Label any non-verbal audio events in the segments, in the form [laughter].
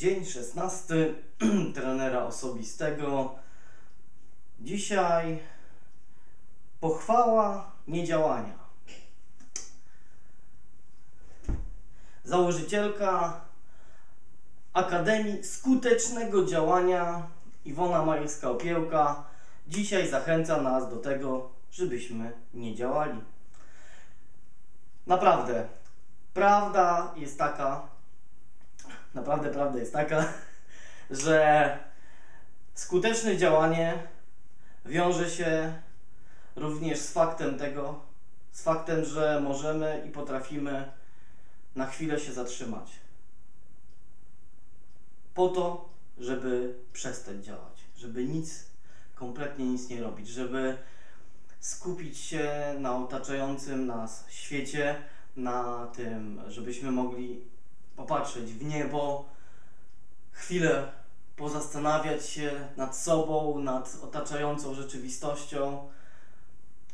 Dzień 16 [clears throat] trenera osobistego. Dzisiaj pochwała niedziałania. Założycielka Akademii Skutecznego Działania Iwona Majewska-Opiełka dzisiaj zachęca nas do tego, żebyśmy nie działali. Naprawdę, prawda jest taka, naprawdę prawda jest taka, [laughs] że skuteczne działanie wiąże się również z faktem tego, z faktem, że możemy i potrafimy na chwilę się zatrzymać. Po to, żeby przestać działać, żeby nic, kompletnie nic nie robić, żeby skupić się na otaczającym nas świecie, na tym, żebyśmy mogli popatrzeć w niebo, chwilę pozastanawiać się nad sobą, nad otaczającą rzeczywistością,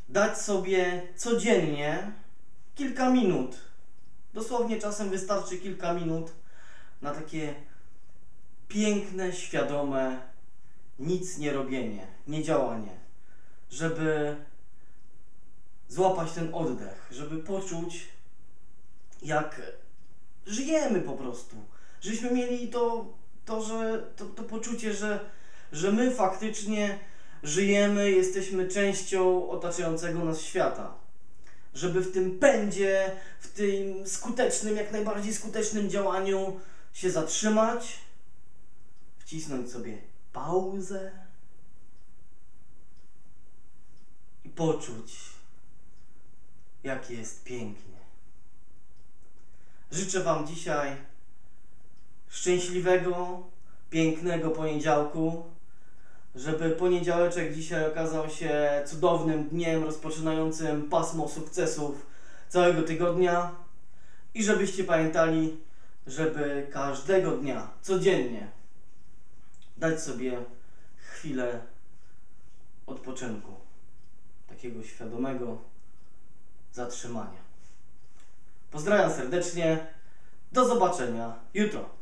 dać sobie codziennie kilka minut. Dosłownie czasem wystarczy kilka minut na takie piękne, świadome, nic nie robienie, nie działanie, żeby złapać ten oddech, żeby poczuć, jak żyjemy po prostu. Żebyśmy mieli to, to, że, to, to poczucie, że, że my faktycznie żyjemy, jesteśmy częścią otaczającego nas świata. Żeby w tym pędzie, w tym skutecznym, jak najbardziej skutecznym działaniu się zatrzymać, wcisnąć sobie pauzę i poczuć, jak jest pięknie. Życzę Wam dzisiaj szczęśliwego, pięknego poniedziałku, żeby poniedziałeczek dzisiaj okazał się cudownym dniem rozpoczynającym pasmo sukcesów całego tygodnia i żebyście pamiętali, żeby każdego dnia, codziennie dać sobie chwilę odpoczynku, takiego świadomego zatrzymania. Pozdrawiam serdecznie. Do zobaczenia jutro.